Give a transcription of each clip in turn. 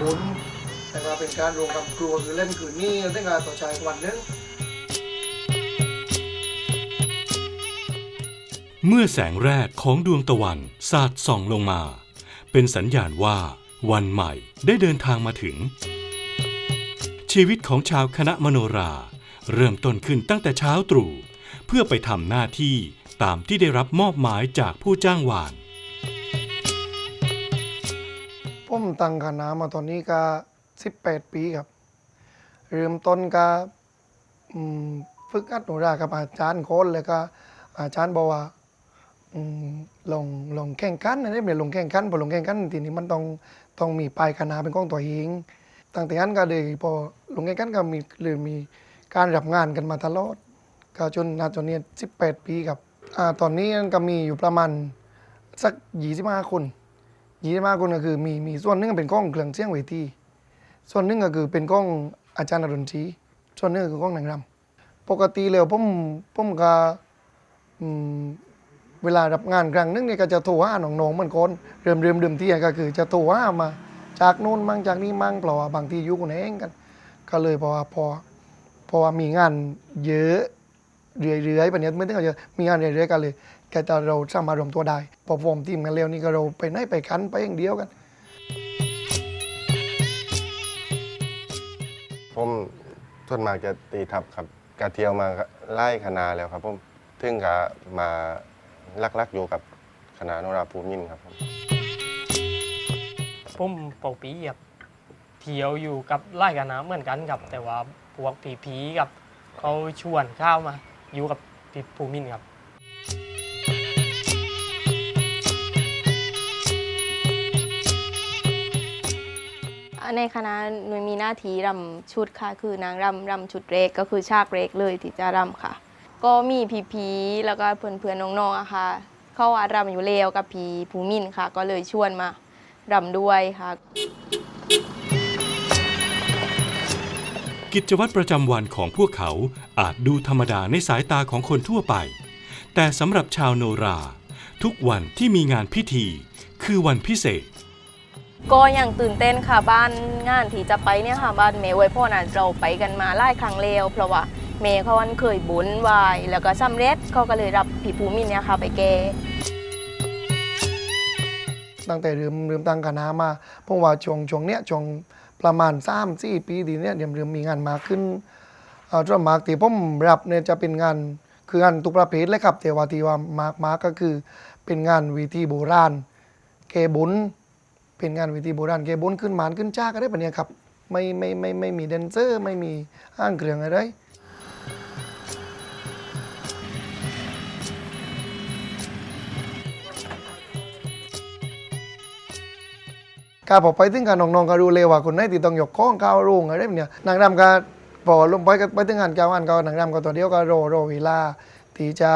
บุญแต่ว่าเป็นการรวมกับครัวคือเล่นคืนนี้เล่นงานต่อชายวันนึงเมื่อแสงแรกของดวงตะวันสาดส่องลงมา เป็นสัญญาณว่า วันใหม่ได้เดินทางมาถึง ชีวิตของชาวคณะมโนรา เริ่มต้นขึ้นตั้งแต่เช้าตรู่ เพื่อไปทำหน้าที่ตามที่ได้รับมอบหมายจากผู้จ้างวาน ตั้งคณะมาตอนนี้ก็18 ปีครับ เริ่มต้นก็ฝึกอัดโนรากับอาจารย์โค้นแล้วก็อาจารย์บอกว่าลงลงแข่งขันนะเนี่ยไม่ลงแข่งขันพอลงแข่งขันทีนี้มันต้องต้องมีปลายคณะเป็นของตัวเองตั้งแต่นั้นก็เลยพอลงแข่งขันก็มีเลยมีการรับงานกันมาตลอดก็จนนาจนเนี่ย18 ปีครับอ่าตอนนี้ก็มีอยู่ประมาณสัก25คน 25คนก็คือมีมีส่วนหนึ่งเป็นกล้องเครื่องเสียงเวทีส่วนหนึ่งก็คือเป็นกล้องอาจารย์อรุณศรีส่วนหนึ่งก็คือกล้องหนังรำปกติแล้วผมผมก็เวลารับงานครั้งนึงเนี่ยก็จะโทรหาน้องๆเหมือนคนเริ่มเริ่มเดิมที่ก็คือจะโทรหามา จากโน่นมั่งจากนี่มั่งเพราะว่าบางทีอยู่คนเองกัน ก็เลยพราะว่าพอพราะว่ามีงานเยอะเรื่อยๆปะเนี้ไม่ต้องเยอะมีงานเรื่อยๆกันเลย แค่จะเราสามารถรวมตัวได้พอฟอร์มทีมกันแล้วนี่ก็เราไปไหนไปคันไปอย่างเดียวกัน ผมส่วนมากจะตีทับครับกะเที่ยวมาไล่คณะแล้วครับผมถึงกะมาลักๆอยู่กับคณะโนราภูมินทร์ครับผมผมปกปีครับเที่ยวอยู่กับไล่กันนะเหมือนกันครับ แต่ว่าพวกผีผีๆกับเขาชวนเข้ามา อยู่กับพี่ภูมินทร์ครับ ในคณะหนูมีหน้าที่รำชุดค่ะ คือนางรำรำชุดเรกก็คือฉากเรกเลยที่จะรำค่ะ ก็มีพีพีแล้วก็เพื่อนเพื่อนน้องๆอะค่ะ เข้าว่ารำอยู่เลวกับพีภูมินค่ะ ก็เลยชวนมารำด้วยค่ะ กิจวัตรประจำวันของพวกเขาอาจดูธรรมดาในสายตาของคนทั่วไป แต่สำหรับชาวโนรา ทุกวันที่มีงานพิธี คือวันพิเศษ ก็ยังตื่นเต้นค่ะบ้านงานที่จะไปเนี่ยค่ะบ้านเมย์ไว้พ่อน่ะเราไปกันมาหลายครั้งแล้วเพราะว่าเมย์เขาวันเคยบุญไวายแล้วก็สำเร็จเขาก็เลยรับผีภูมินเนี่ยค่ะไปแกตั้งแต่เริ่มเริ่มตั้งคณะมาผมว่าช่วงช่วงเนี้ยช่วงประมาณสามสี่ปีทีเนี้ยเริ่มเริ่มมีงานมาขึ้นเอ่อส่วนมากที่ผมรับเนี่ยจะเป็นงานคืองานทุกประเภทเลยครับแต่ว่าที่ว่ามากมากก็คือเป็นงานวิธีโบราณเกบุญ เป็นงานวิธีโบราณเกบุญขึ้นหมานขึ้นจ้าก็ได้ปะเนี่ยครับ ไม่ไม่ไม่ไม่มีแดนเซอร์ ไม่มีห้างเครื่องอะไรกาพอไปถึงการน้องๆก็รู้เลยว่าคนไหนที่ต้องยกข้องก้าวรุ่งอะไรแบบเนี้ยนางรำก็พอลงไปก็ไปถึงงานก้าวอันก็นางรำก็ตัวเดียวก็รอรอเวลาที่จะ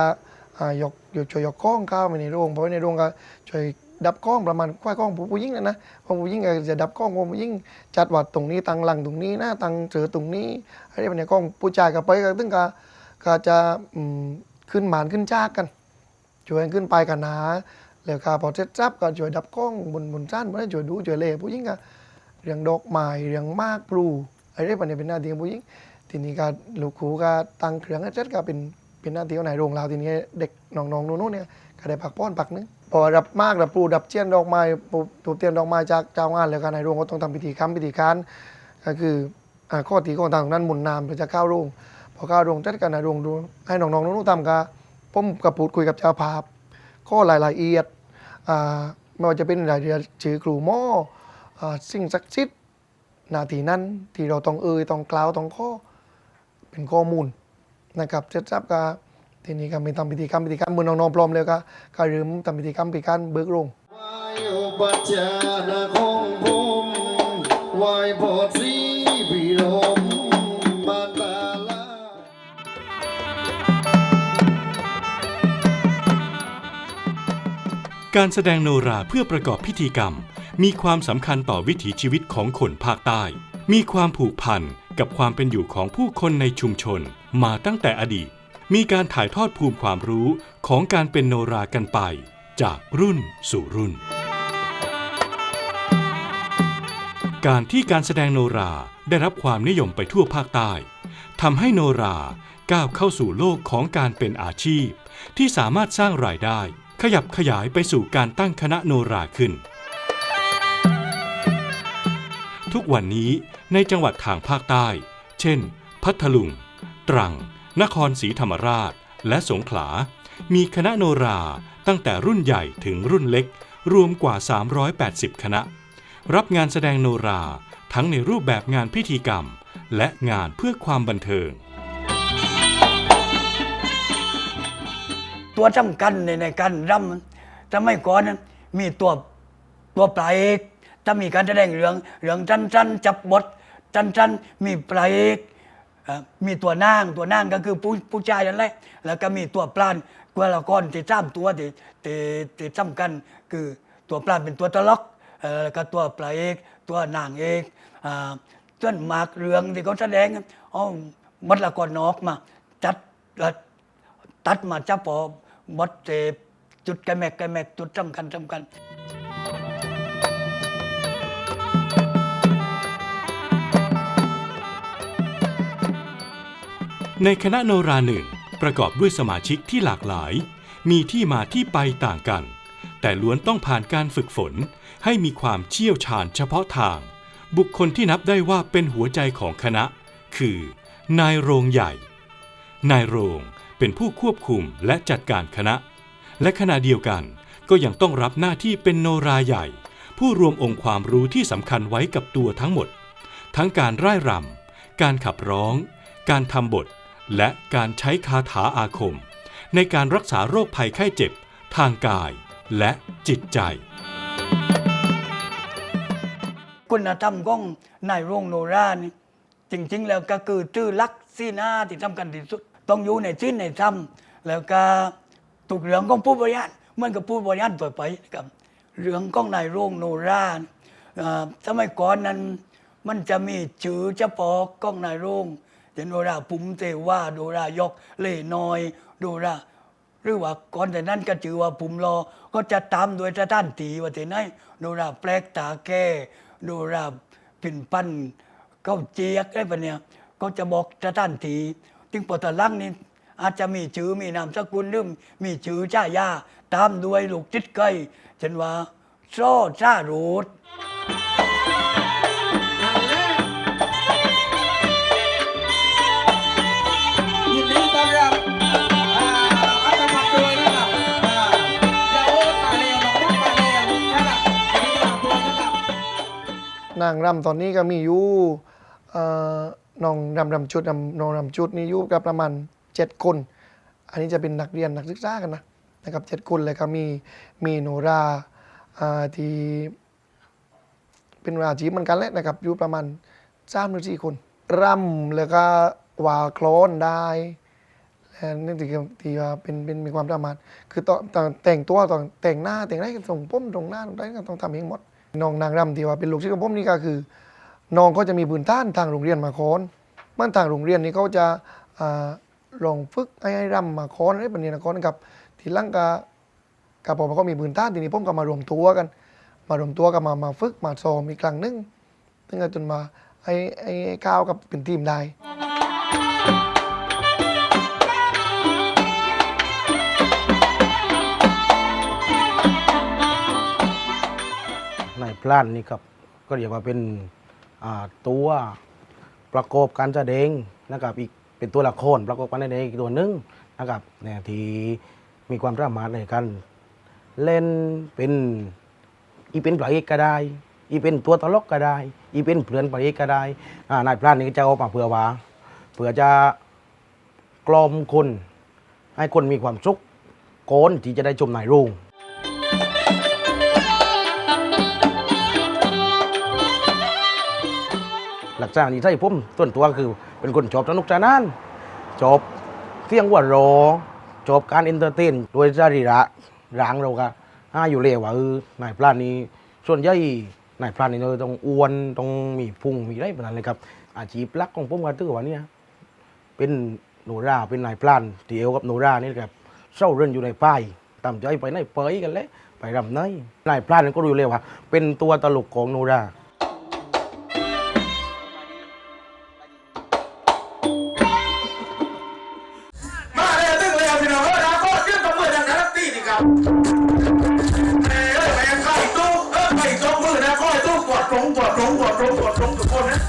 ยกยกช่วยยกข้องก้าวไปในโรงเพราะในโรงก็ช่วย ดับข้องประมาณควายข้องผู้หญิงนะนะพอผู้หญิงก็จะดับข้องของผู้หญิงจัดวัดตรงนี้ตังหลังตรงนี้นะตังเสือตรงนี้อะไรแบบนี้ยข้องผู้ชายก็ไปก็ถึงก็ก็จะขึ้นหมานขึ้นจากกันช่วยกันขึ้นไปกันนะแล้วก็พอเสร็จจับก็ช่วยดับกล้องบนบนชั้นบนนั้ช่วยดูช่วยเล่ผู้หญิงก็เรื่องดอกไม้เรื่องมากปลูอะไรแบบนี้เป็นหน้าที่ของผู้หญิงทีนี้ก็ลูกครูก็ตังเครื่องเสร็จก็เป็น เป็นหน้าที่ของนายโรงเราทีนี้เด็กน้องๆนู้นๆเนี่ยก็ได้พักป้อนพักนึงพอรับมากรับปูดับเจียนดอกไม้ปลูถูเตียนดอกไม้จากเจ้างานแล้วก็นายโรงก็ต้องทำพิธีค้ำพิธีค้านก็คือข้อตีข้อต่างๆนั้นหมุนน้ำเพื่อจะเข้าโรงพอเข้าโรงจัดการนายโรงดูให้น้องๆนู้นๆทำก็ผมกับพูดคุยกับเจ้าภาพข้อรายละเอียดไม่ว่าจะเป็นรายละเอียดชื่อครูหม้อสิ่งศักดิ์สิทธิ์หนาทีนั้นที่เราต้องเอ่ยต้องกล่าวต้องข้อเป็นข้อมูล นะครับเสร็จสับก็ทีนี้ก็มีทำพิธีกรรมพิธีกรรมเมื่อน้องๆพร้อมแล้วก็ก็เริ่มทำพิธีกรรมพิธีการเบิกโรงวายอุปัจจานาคงภูมิวายโพธิพิรมมาตาลาการแสดงโนราเพื่อประกอบพิธีกรรม มีความสำคัญต่อวิถีชีวิตของคนภาคใต้ มีความผูกพันกับความเป็นอยู่ของผู้คนในชุมชน มาตั้งแต่อดีต มีการถ่ายทอดภูมิความรู้ของการเป็นโนรากันไป จากรุ่นสู่รุ่น การที่การแสดงโนราได้รับความนิยมไปทั่วภาคใต้ทำให้โนราก้าวเข้าสู่โลกของการเป็นอาชีพ ที่สามารถสร้างรายได้ ขยับขยายไปสู่การตั้งคณะโนราขึ้น ทุกวันนี้ในจังหวัดทางภาคใต้ เช่น พัทลุง รัง นครศรีธรรมราช และสงขลา มีคณะโนราตั้งแต่รุ่นใหญ่ถึงรุ่นเล็ก รวมกว่า 380 คณะ รับงานแสดงโนราทั้งในรูปแบบงานพิธีกรรม และงานเพื่อความบันเทิง ตัวสำคัญในในการรำสมัยก่อนนั้นมีตัวตัวปลายเอกถ้ามีการแสดงเรื่องเรื่องจันๆจับบทจันๆมีปลายเอก มีตัวนางตัวนางก็คือผู้ผู้ชายนั่นแหละแล้วก็มีตัวปลานตัวละครที่สามตัวที่ที่ที่สำคัญคือตัวปลานเป็นตัวตลกแล้วก็ตัวปลาเอกตัวนางเอกอ่าส่วนมากเรื่องที่เขาแสดงอ๋อมัดละครนอกมา จัดตัดมาเฉพาะบทเตจุดกระแมกกระแมกจุดสำคัญสำคัญ ในคณะโนราหนึ่งประกอบด้วยสมาชิกที่หลากหลาย มีที่มาที่ไปต่างกัน แต่ล้วนต้องผ่านการฝึกฝน ให้มีความเชี่ยวชาญเฉพาะทาง บุคคลที่นับได้ว่าเป็นหัวใจของคณะ คือ นายโรงใหญ่ นายโรงเป็นผู้ควบคุมและจัดการคณะ และขณะเดียวกันก็ยังต้องรับหน้าที่เป็นโนราใหญ่ ผู้รวมองค์ความรู้ที่สำคัญไว้กับตัวทั้งหมด ทั้งการร่ายรำการขับร้อง การทำบท และการใช้คาถาอาคม ในการรักษาโรคภัยไข้เจ็บ ทางกายและจิตใจ คุณธรรมของนายโรงโนรานี่จริง ๆ แล้วก็คือชื่อลักษณ์สีหน้าที่สำคัญที่สุด ต้องอยู่ในสิ้นในธรรมแล้วก็ถูกเรื่องของผู้บริหารเหมือนกับผู้บริหารต่อไปนะครับเรื่องของนายโรงโนราสมัยก่อนนั้นมันจะมีชื่อเฉพาะของนายโรง เช่นโนราปุมเตว่าโนรายกเล่น้อยโนราหรือว่าก่อนแต่นั้นก็ชื่อว่าปุ่มรอ ก็จะตามโดยสถานตีว่าแต่ไหนโนราแปลกตาแก้โนราปิ่นปั้นเข้าเจียกอะไรแบบเนี้ยก็จะบอกสถานตีถึงปตะลังนี่อาจจะมีชื่อมีนามสกุลหรือมีชื่อจ้ายาตามด้วยลูกจิตไก่เช่นว่าโซ่ซารูดางรำตอนนี้ก็มีอยู่น้องรำรำชุดน้องรำชุดนี่อยู่กับประมาณเจ็ดคน อันนี้จะเป็นนักเรียนนักศึกษากันนะนะครับเจ็ดคนเลยก็มีมีโนราอ่าที่เป็นราชีพเหมือนกันแหละนะครับอยู่ประมาณสามหรือสี่คนรำแล้วก็วาโคลนได้และนี่ที่ที่ว่าเป็นเป็นมีความสามารถคือตอนตอนแต่งตัวตอนแต่งหน้าแต่งอะไรส่งผมตรงหน้าตรงไหนก็ต้องทำเองหมด น้องนางรำที่ว่าเป็นลูกศิษย์ของผมนี่ก็คือ น้องก็จะมีพื้นฐานทางโรงเรียนมาคอนมันทางโรงเรียนนี่เขาจะอ่าลองฝึกให้ให้รำมาคอนอะไรแบบนี้นคอนกับทีหลังกะกับผมก็มีพื้นฐานทีนี้ผมก็มารวมตัวกัน มารวมตัวกันมามาฝึกมาซ้อมอีกครั้งนึงถึงจะจนมาไอ้ไอ้ก้าวกับเป็นทีมได้ พลานนี่ครับก็เรียกว่าเป็นตัวประกอบการแสดงนะครับอีกเป็นตัวละครประกอบการแสดงอีกตัวหนึ่งนะครับเนี่ยที่มีความสามารถในการเล่นเป็นอีเป็นพระเอกก็ได้ อีเป็นตัวตลกก็ได้ อีเป็นเพื่อนพระเอกก็ได้านายพลานนี่จะเอามาเพื่อว่าเพื่อจะกลอมคนให้คนมีความสุขโกนที่จะได้ชมนายรุ่ง หลักษณะนิสัยผมส่วนตัวคือเป็นคนชอบสนุกสนานชอบเสียงหัว่าโรชอบการเอนเตอร์เทนโดยสรีระร่างเราก็ห้าอยู่เลยว่าเออนายพลานนี้ส่วนใหญ่นายพลานนี่เราต้องอ้วนต้องมีพุงมีอะไรแบบนั้นเลยครับ อาชีพลักของผมก็ถือว่าเนี่ยเป็นโนราเป็นนายพรานเดียวกับโนรานี่ครับเศร้าเรือนอยู่ในป้ายตามใจไปไหนเปยกันเลยไปรำไหนนายพรานก็รู้เลยว่า เป็นตัวตลกของโนรา นั้นตีนี่ครับเออไปยังเข้าอีกตู้เออไปอีกก็ตู้กดตรงกดตรงกดตรงกดตรงทุกคนนะ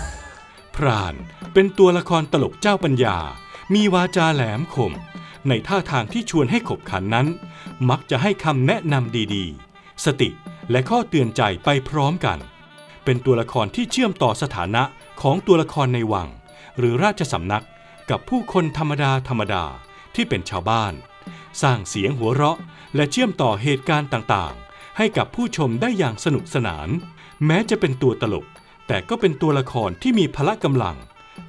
พรานเป็นตัวละครตลกเจ้าปัญญา มีวาจาแหลมคม ในท่าทางที่ชวนให้ขบขันนั้น มักจะให้คำแนะนำดีๆ สติและข้อเตือนใจไปพร้อมกัน เป็นตัวละครที่เชื่อมต่อสถานะของตัวละครในวัง หรือราชสำนักกับผู้คนธรรมดาธรรมดาที่เป็นชาวบ้าน สร้างเสียงหัวเราะ และเชื่อมต่อเหตุการณ์ต่างๆ ให้กับผู้ชมได้อย่างสนุกสนาน แม้จะเป็นตัวตลก แต่ก็เป็นตัวละครที่มีพละกำลัง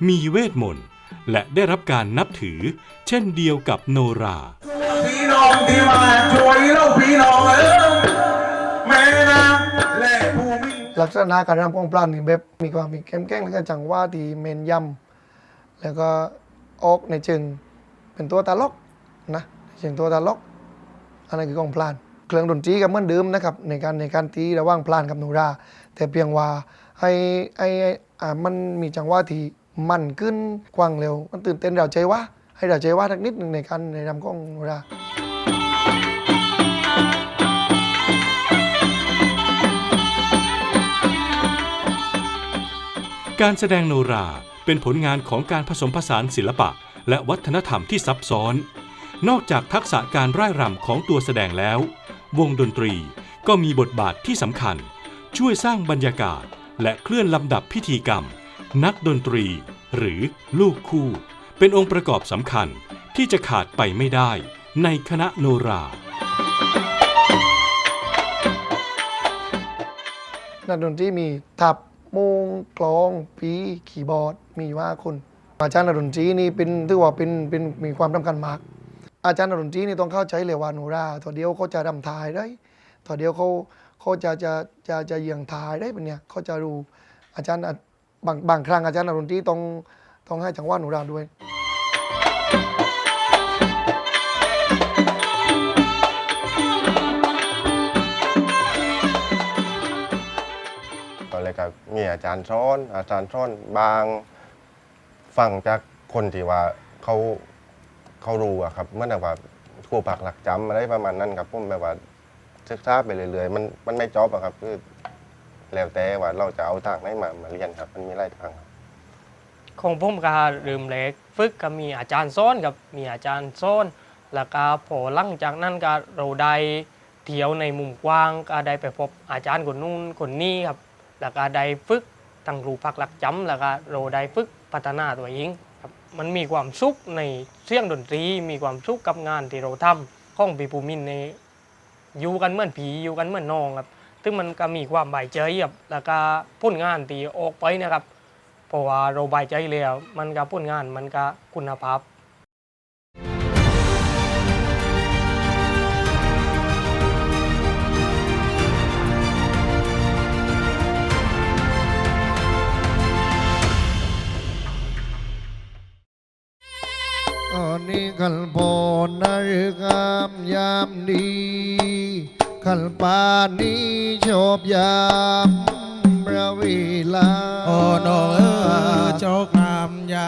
มีเวทมนต์และได้รับการนับถือ เช่นเดียวกับโนราพี่น้องที่มาช่วยเราพี่น้องเออแม่นะและผู้มีลักษณะการรำของปลานนี่แบบมีความมีเข้มแข็งแล้วก็จังหวะที่เมนยำแล้วก็ออกในเชิงเป็นตัวตลกนะ ในเชิงตัวตาลกอันนั้นคือของปลาน เครื่องดนตรีก็เหมือนเดิมนะครับในการในการตีระหว่างปลานกับโนราแต่เพียงว่าให้ให้อ่ามันมีจังหวะที่มันขึ้นกว้างเร็ว มันตื่นเต้นเราใจว่าให้เราใจว่าสักนิดหนึ่งในการในรำของโนราการแสดงโนราเป็นผลงานของการผสมผสานศิลปะ และวัฒนธรรมที่ซับซ้อน นอกจากทักษะการร่ายรำของตัวแสดงแล้ว วงดนตรีก็มีบทบาทที่สำคัญ ช่วยสร้างบรรยากาศ และเคลื่อนลำดับพิธีกรรม นักดนตรี หรือลูกคู่ เป็นองค์ประกอบสำคัญที่จะขาดไปไม่ได้ในคณะโนรา นักดนตรีมีทับโมงกลองปีคีย์บอร์ด มีว่าคนอาจารย์นักดนตรีนี่เป็นถือว่าเป็นเป็นมีความสำคัญมาก อาจารย์นักดนตรีนี่ต้องเข้าใจเลยว่าโนราตัวเดียวเขาจะรำทายได้ตัวเดียวเขาเขาจะจะจะจะเยียงทายได้เป็นเนี่ยเขาจะรู้อาจารย์บางบางครั้งอาจารย์นักดนตรีต้องต้องให้จังหวะโนราด้วยตอนแรกก็มีอาจารย์สอน อาจารย์สอนบางฟังจากคนที่ว่าเขา เขารู้อะครับเมื่อนแบบว่าครูปักหลักจำอะไรประมาณนั้นครับผมแบบว่าศึกษาไปเรื่อยๆมันมันไม่จบอะครับ คือ แล้วแต่ว่าเราจะเอาทางไหนมามาเรียนครับ มันมีหลายทางครับ ของผมก็เริ่มเล็กฝึกก็มีอาจารย์สอนกับมีอาจารย์สอน แล้วก็พอหลังจากนั้นก็เราได้เที่ยวในมุมกว้างก็ได้ไปพบอาจารย์คนนู้นคนนี้ครับ แล้วก็ได้ฝึกตั้งรูพักหลักจำแล้วก็เราได้ฝึกพัฒนาตัวเอง มันมีความสุขในเสียงดนตรี มีความสุขกับงานที่เราทำของปีปูมินในอยู่กันเหมือนผีอยู่กันเหมือนน้องครับซึ่งมันก็มีความบายใจครับแล้วก็ผลงานที่ออกไปนะครับ เพราะว่าเราบายใจแล้วมันก็ผลงานมันก็คุณภาพ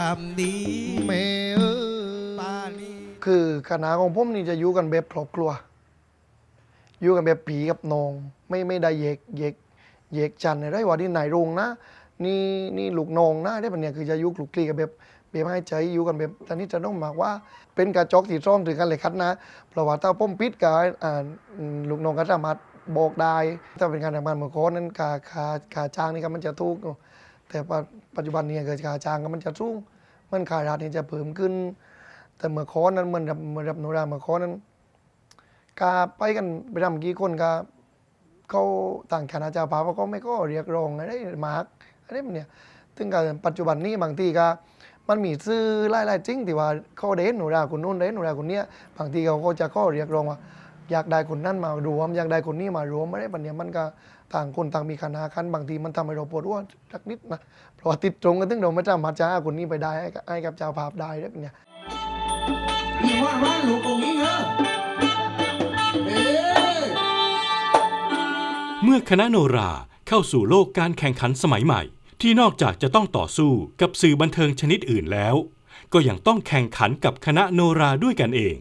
ามดีเมเออปานีคือคณะของผมนี่จะอยู่กันแบบครอบครัว อยู่กันแบบผีกับน้อง ไม่ไม่ได้แยกแยกแยกจันอะไรว่าที่ไหนโรงนะ นี่นี่ลูกน้องนะได้ปะเนี่ยคือจะอยู่คลุกคลีกันแบบ แบบให้ใจอยู่กันแบบตอนนี้จะต้องมากว่า เป็นกระจกที่ร่องถึงกันเลยคัดนะเพราะว่าถ้าผมปิดกับอ่าอืมลูกน้องก็สามารถบอกได้ถ้าเป็นการทำงานเหมื่อก่อนนั้นค่าคาคาจ้างนี่ก็มันจะถูกอยู่แต่ปัจจุบันนี่ยเกิดคาจ้างก็มันจะสูงมันค่ารายนี่จะเพิ่มขึ้น แต่เมื่อค้อนนั้นเหมือนรับเหมือนรับโนราเมื่อค้อนนั้นกาไปกันไปทำกี่คนกาเขาต่างคณะจ้าป่าเขาก็ไม่ก็เรียกร้องอะไรมากอะไรแบบเนี้ยถึงกับปัจจุบันนี้บางทีก็ มันมีซื้อไล่ไล่จริงที่ว่าเขาเด่นโนราคนนู้นเด่นโนราคนเนี้ยบางทีเขาก็จะก็เรียกร้องว่า อยากได้คนนั้นมารวม อยากได้คนนี้มารวมอะไรแบบเนี้ยมันก็ต่างคนต่างมีคณะคันบางทีมันทำให้เราปวดหัวสักนิดนะเพราะว่าติดตรงกันถึงเราไม่สามาจะหาคนนี้ไปได้ให้กับเจ้าภาพได้ได้ป็นไงมีว่าว่าลูกองนี้เหรอเมื่อคณะโนราเข้าสู่โลกการแข่งขันสมัยใหม่ ที่นอกจากจะต้องต่อสู้กับสื่อบันเทิงชนิดอื่นแล้ว ก็ยังต้องแข่งขันกับคณะโนราด้วยกันเอง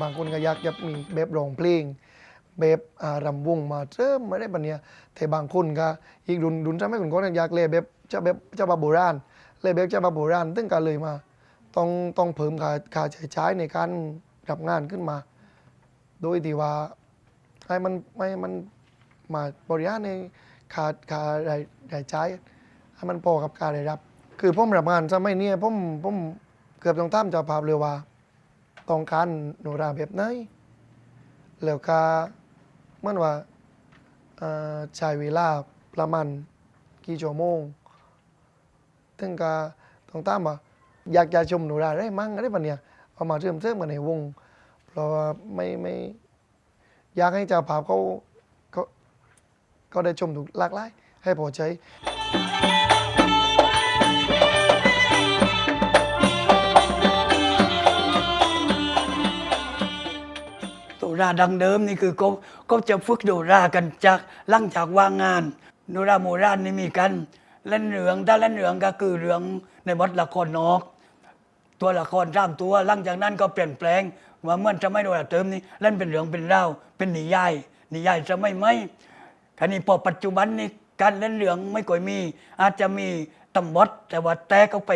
บางคนก็อยากจะมีแบบร้องเพลงแบบอ่ารำวงมาเริ่มไม่ได้ปะเนี่ยแต่บางคนก็อีกรุ่นรุ่นจะไม่คนก็อยากเล่นแบบเจ้าแบบเจ้าบาโบราณเล่นแบบเจ้าบาโบราณตึงกันเลยมา ต้องต้องเพิ่มค่าค่าใช้จ่ายในการรับงานขึ้นมา โดยที่ว่าให้มันไม่มันมาบริหารในค่าค่ารายรายจ่ายให้มันพอกับการได้รับ คือผมรับงานจะไม่เนี่ยผมผมเกือบต้องตามเจ้าภาพเลยว่าต้องการโนราแบบไหนแล้วก็เหมื่อนว่าอ่อใช้เวลาประมาณกี่ชั่วโมงถึงก็ต้องตามว่า อยากจะชมโนราได้มั้งอะไรแบบเนี้ยเอามาเชื่อมเชื่อมกันในวง เพราะว่าไม่ไม่อยากให้เจ้าภาพเขาเขาก็ได้ชมถูกหลากหลาย ให้พอใจโนราดังเดิมนี่คือก็ก็จะฝึกโนรากันจากหลังจากว่างงานโนราโมราณนี่มีกันเล่นเหลืองถ้าเล่นเหลืองก็คือเหลือง ในบทละครนอก ตัวละครสามตัวหลังจากนั้นก็เปลี่ยนแปลงว่าเมื่อจะไม่โดนเติมนี่เล่นเป็นเหลืองเป็นเล่าเป็นนิยายนิยายจะไม่ไหมคันนี้พอปัจจุบันนี่การเล่นเหลืองไม่ค่อยมี อาจจะมีตำบดแต่ว่าแตกเขาไป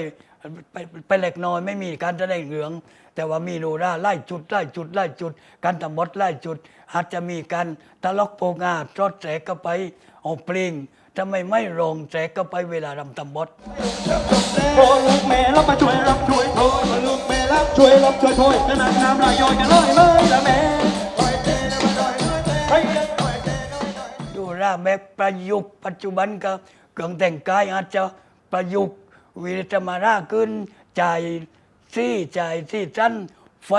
ไปไปเล็กน้อยไม่มีการแสดงเหลือง แต่ว่ามีโนราไล่จุดไล่จุดไล่จุด การตำบดไล่จุด อาจจะมีการตะลอกโปงาทอดแสกเข้าไปออกปลง ทำไมไม่ลงแสกเข้าไปเวลารำตำบดโอ้ลูกแม่รับมาช่วยรับช่วยโทษลูกแม่รับช่วยรับช่วยโทษจะนั่งน้ำลายย้อยกันเลยเลยละแม่ดูราแบบประยุกต์ปัจจุบันก็เครื่องแต่งกายอาจจะประยุกต์วิริตมาราขึ้นจ่ายซี่จ่ายซี่สั้นไฟ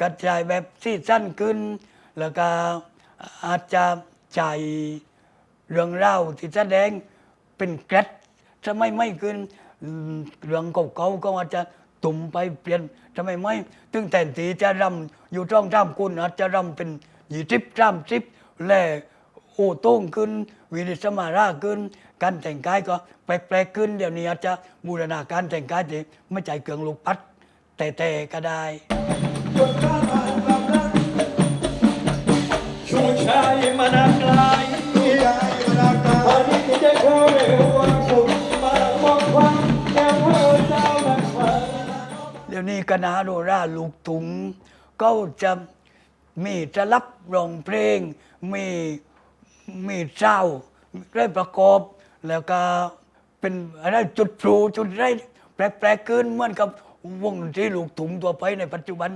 กระจายแบบซี่สั้นขึ้น แล้วก็อาจจะจ่าย เรื่องเล่าที่แสดงเป็นแกรดจะไม่ไม่ขึ้นเรื่องเก่าๆก็อาจจะตุ่มไปเปลี่ยนทำไมไม่ตึงแต่นตีจะรำอยู่ช่องท่ามคุณอาจจะรำเป็นยี่สิบสามสิบและโอ้โต้งขึ้น วิริสมาราขึ้น การแต่งกายก็แปลกๆขึ้น เดี๋ยวนี้อาจจะบูรณาการแต่งกายที่ไม่ใจเกลืองลูกปัด แต่แต่ก็ได้ชูชายมานา คณะโนราลูกถุงก็จะมีจะรับร้องเพลง มีมีเจ้าได้ประกอบแล้วก็เป็นอะไรจุดพลูจุดไรแปลกๆขึ้นเหมือนกับวงดนตรีลูกถุงตัวไปในปัจจุบัน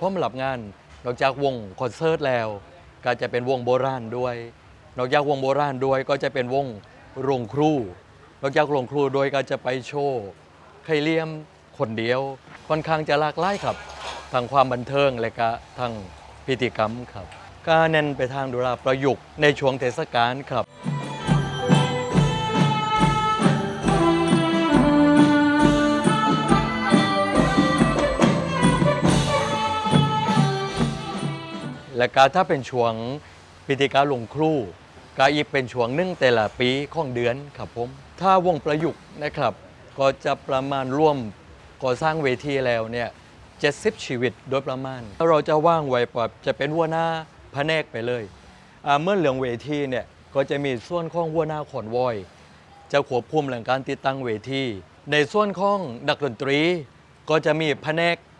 ผมรับงาน นอกจากวงคอนเสิร์ตแล้ว ก็จะเป็นวงโบราณด้วย นอกจากวงโบราณด้วยก็จะเป็นวงโรงครูนอกจากโรงครูด้วยก็จะไปโชว์ไคเลียมคนเดียว ค่อนข้างจะหลากหลายครับทางความบันเทิงและก็ทางพิธีกรรมครับ ก็เน้นไปทางดุราประยุกต์ในช่วงเทศกาลครับ และก็ถ้าเป็นช่วงพิธีการลงครูก็อีกเป็นช่วงหนึ่งแต่ละปีของเดือนครับผม ถ้าวงประยุกต์นะครับ ก็จะประมาณร่วมก่อสร้างเวทีแล้วเนี่ย70ชีวิตโดยประมาณแล้วเราจะว่างไว้แบบจะเป็นหัวหน้าแผนกไปเลยเมื่อเหลืองเวทีเนี่ยก็จะมีส่วนของหัวหน้าขอนวอย จะควบคุมเรื่องการติดตั้งเวที ในส่วนของนักดนตรี ก็จะมีแผนกอ่า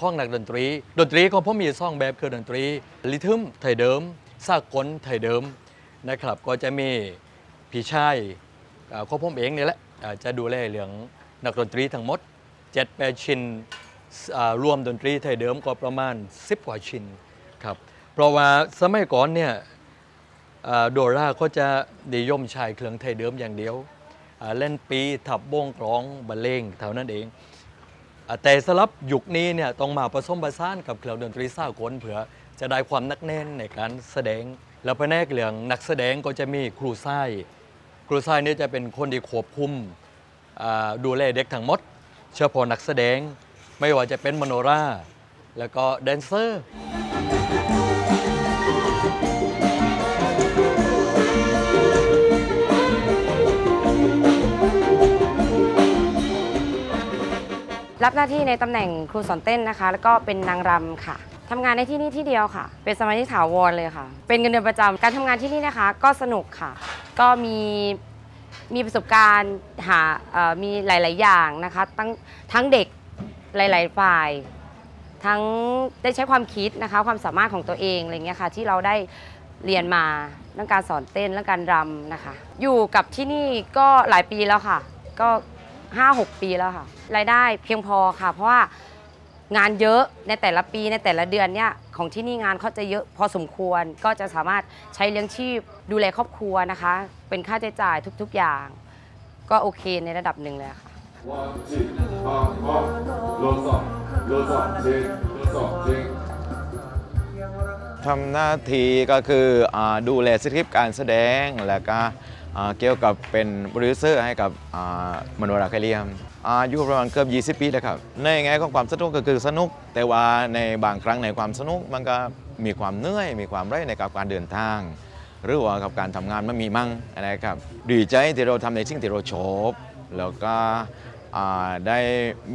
ข้องหนักดนตรี ดนตรีของผมมีซ่องแบบคือดนตรีลิทึมไทยเดิมสากลไทยเดิมนะครับก็จะมีพี่ชายอ่าของผมเองนี่แหละจะดูแลเรื่องนักดนตรีทั้งหมด7 8ชิ้นรวมดนตรีไทยเดิมก็ประมาณ 10 กว่าชิ้นครับเพราะว่าสมัยก่อนเนี่ยโดราก็จะนิยมใช้เครื่องไทยเดิมอย่างเดียว เล่นปีถับบงกลองบรรเลงเท่านั้นเอง แต่สำหรับยุคนี้เนี่ยต้องมาผสมผสานกับเครื่องดนตรีสากลเผื่อจะได้ความนักแน่นในการแสดง แล้วแนกเหลืองนักแสดงก็จะมีครูไส้ครูไส้เนี่ยจะเป็นคนที่ควบคุมดูแลเด็กทั้งหมด เฉพาะนักแสดงไม่ว่าจะเป็นมโนราแล้วก็แดนเซอร์ รับหน้าที่ในตำแหน่งครูสอนเต้นนะคะ แล้วก็เป็นนางรำค่ะทำงานในที่นี่ที่เดียวค่ะ เป็นสมาชิกถาวรเลยค่ะ เป็นเงินเดือนประจำการทำงานที่นี่นะคะ ก็สนุกค่ะ ก็มีมีประสบการณ์หามีหลาย ๆ อย่างนะคะ ทั้งทั้งเด็กหลาย ๆ ฝ่าย ทั้งได้ใช้ความคิดนะคะ ความสามารถของตัวเองอะไรเงี้ยค่ะ ที่เราได้เรียนมาเรื่องการสอนเต้นเรื่องการรำนะคะ อยู่กับที่นี่ก็หลายปีแล้วค่ะ ก็ 5-6 ปีแล้วค่ะ รายได้เพียงพอค่ะ เพราะว่างานเยอะในแต่ละปีในแต่ละเดือนเนี่ยของที่นี่งานเขาจะเยอะพอสมควรก็จะสามารถใช้เลี้ยงชีพดูแลครอบครัวนะคะ เป็นค่าใช้จ่ายทุกๆอย่าง ก็โอเคในระดับหนึ่งเลยค่ะทำหน้าที่ก็คืออดูแลสคริปต์การแสดงและก็ เกี่ยวกับเป็นโปรดิวเซอร์ให้กับมโนราคาเรียมอายุประมาณเกือบ20 ปีแล้วครับ ในแง่ของความสนุกก็คือสนุก แต่ว่าในบางครั้งในความสนุกมันก็มีความเหนื่อย มีความไร้ในกับการเดินทาง หรือว่ากับการทำงานมันมีมั่งนะครับดีใจที่เราทำในสิ่งที่เราชอบแล้วก็ได้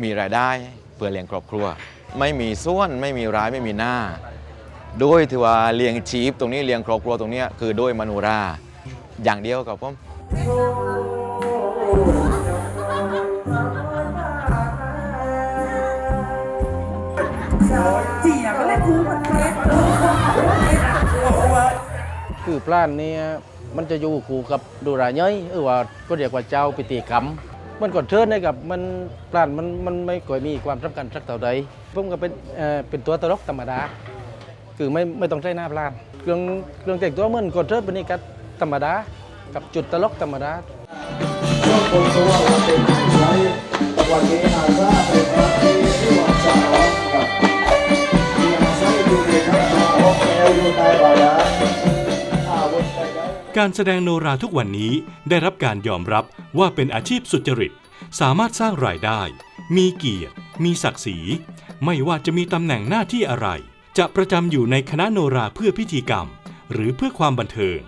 มีรายได้เพื่อเลี้ยงครอบครัว ไม่มีส่วนไม่มีร้ายไม่มีหน้า โดยที่ว่าเลี้ยงชีพตรงนี้เลี้ยงครอบครัวตรงนี้คือโดยมโนรา อย่างเดียวกับผมคือปลานนี่มันจะอยู่คู่กับดูราย้อยหรือว่าก็เรียกว่าเจ้าปิติกรรมมันก่อนเทินให้กับมันปลานมันมันไม่ค่อยมีความสำคัญสักเท่าใดผมก็เป็นเอ่อเป็นตัวตลกธรรมดา คือไม่ไม่ต้องใช้หน้าปลานเครื่องเครื่องแต่งตัวเหมือนก่อนเทินเป็นนี่กับ ธรรมดา กับจุดตลกธรรมดาวันนี้อาซาเป็นพระที่ที่วัดสาวกับที่อาศัยอยู่ในทั้งสาวแอลอยู่ใต้บาดาการแสดงโนราทุกวันนี้ได้รับการยอมรับว่าเป็นอาชีพสุจริต สามารถสร้างรายได้ มีเกียรติ มีศักดิ์ศรี ไม่ว่าจะมีตำแหน่งหน้าที่อะไร จะประจำอยู่ในคณะโนราเพื่อพิธีกรรม หรือเพื่อความบันเทิง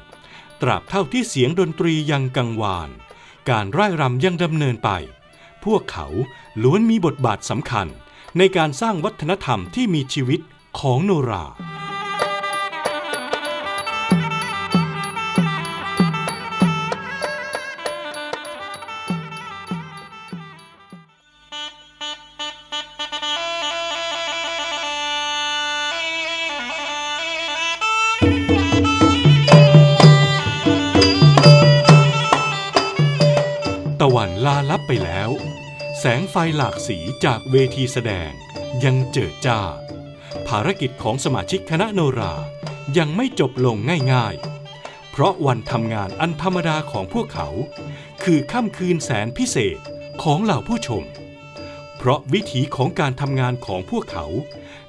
ตราบเท่าที่เสียงดนตรียังกังวาน การร่ายรำยังดำเนินไป พวกเขาล้วนมีบทบาทสำคัญในการสร้างวัฒนธรรมที่มีชีวิตของโนรา ลาลับไปแล้ว แสงไฟหลากสีจากเวทีแสดงยังเจิดจ้า ภารกิจของสมาชิกคณะโนรายังไม่จบลงง่ายๆ เพราะวันทำงานอันธรรมดาของพวกเขา คือค่ำคืนแสนพิเศษของเหล่าผู้ชม เพราะวิถีของการทำงานของพวกเขา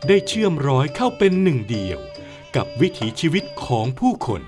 ได้เชื่อมร้อยเข้าเป็นหนึ่งเดียว กับวิถีชีวิตของผู้คน